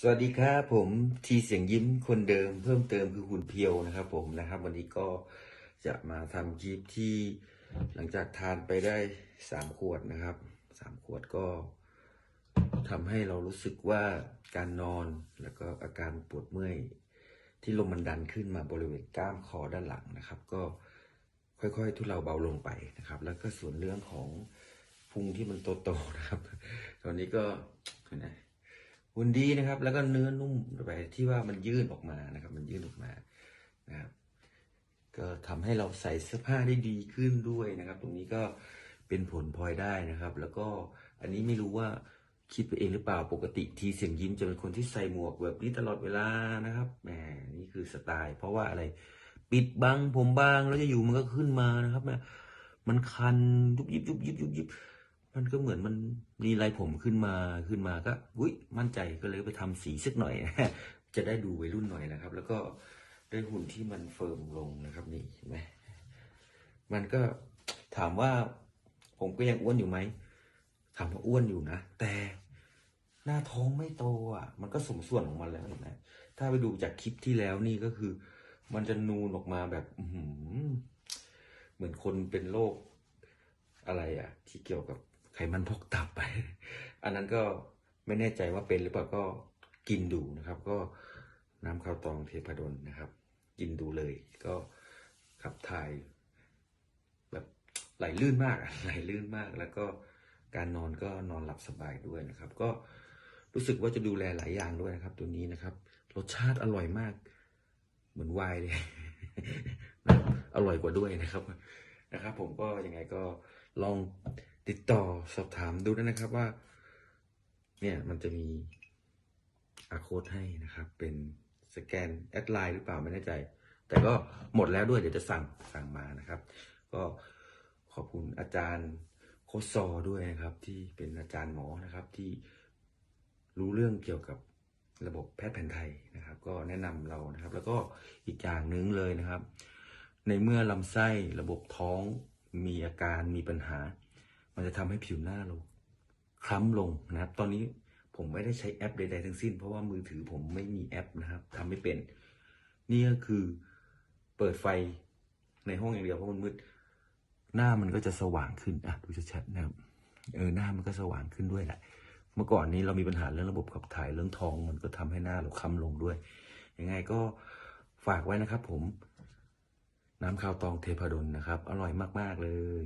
สวัสดีครับผมทีเสียงยิ้มคนเดิมเพิ่มเติมคือหุ่นเพียวนะครับ ผมนะครับ วันนี้ก็จะมาทำคลิปที่หลังจากทานไปได้สามขวดนะครับสามขวดก็ทำให้เรารู้สึกว่าการนอนแล้วก็อาการปวดเมื่อยที่ลมมันดันขึ้นมาบริเวณกล้ามคอด้านหลังนะครับ ก็ค่อยๆ ทุเลาเบาลงไปนะครับ แล้วก็ส่วนเรื่องของพุงที่มันโตๆนะครับ ตอนนี้ก็เห็นไหม หุ่นดีนะครับ แล้วก็เนื้อนุ่มไปที่ว่ามันยื่นออกมานะครับ มันยื่นออกมานะครับก็ทำให้เราใส่เสื้อผ้าได้ดีขึ้นด้วยนะครับ ตรงนี้ก็เป็นผลพลอยได้นะครับ แล้วก็อันนี้ไม่รู้ว่าคิดไปเองหรือเปล่าปกติทีเสียงยิ้มจะเป็นคนที่ใส่หมวกแบบนี้ตลอดเวลานะครับแหมนี่คือสไตล์ เพราะว่าอะไรปิดบังผมบางแล้วจะอยู่มันก็ขึ้นมานะครับแม่มันคันยุบยิบยุบยิบยุบยิบ มันก็เหมือนมันมีลายผมขึ้นมาขึ้นมาก็อุ้ยมั่นใจก็เลยไปทำสีสักหน่อย จะได้ดูวัยรุ่นหน่อยนะครับ แล้วก็ได้หุ่นที่มันเฟิร์มลงนะครับนี่เห็นไหมมันก็ถามว่าผมก็ยังอ้วนอยู่ไหมถามว่าอ้วนอยู่นะ แต่หน้าท้องไม่โตอะ มันก็สมส่วนของมันแล้วนไหมถ้าไปดูจากคลิปที่แล้วนี่ก็คือ มันจะนูนออกมาแบบเหมือนคนเป็นโรคอะไรอะ ที่เกี่ยวกับ ไขมันพกตับไป อันนั้นก็ไม่แน่ใจว่าเป็นหรือเปล่าก็กินดูนะครับ ก็น้ำข้าวตองเทพดลนะครับ กินดูเลยก็ขับถ่ายแบบไหลลื่นมากไหลลื่นมาก แล้วก็การนอนก็นอนหลับสบายด้วยนะครับ ก็รู้สึกว่าจะดูแลหลายอย่างด้วยนะครับ ตัวนี้นะครับ รสชาติอร่อยมาก เหมือนไวน์เลยอร่อยกว่าด้วยนะครับนะครับ ผมก็ยังไงก็ลอง ติดต่อสอบถามดูด้นะครับว่า เนี่ยมันจะมีอาโค้ดให้นะครับ เป็นสแกนแอดไลน์หรือเปล่าไม่แน่ใจ แต่ก็หมดแล้วด้วยเดี๋ยวจะสั่งสั่งมานะครับ ก็ขอบคุณอาจารย์โคซอด้วยนะครับ ที่เป็นอาจารย์หมอนะครับที่รู้เรื่องเกี่ยวกับระบบแพทย์แผนไทยนะครับ ก็แนะนำเรานะครับ แล้วก็อีกอย่างหนึ่งเลยนะครับ ในเมื่อลำไส้ระบบท้องมีอาการมีปัญหา มันจะทำให้ผิวหน้าเราคล้ำลงนะครับ ตอนนี้ผมไม่ได้ใช้แอปใดๆทั้งสิ้น เพราะว่ามือถือผมไม่มีแอปนะครับทำไม่เป็น นี่ก็คือเปิดไฟในห้องอย่างเดียวเพราะมันมืด หน้ามันก็จะสว่างขึ้นอะดูชัดๆนะครับเออหน้ามันก็สว่างขึ้นด้วยแหละ เมื่อก่อนนี้เรามีปัญหาเรื่องระบบขับถ่ายเรื่องท้องมันก็ทำให้หน้าเราคล้ำลงด้วย ยังไงก็ฝากไว้นะครับผม น้ำข้าวตองเทพดลนะครับ อร่อยมาก ๆ เลย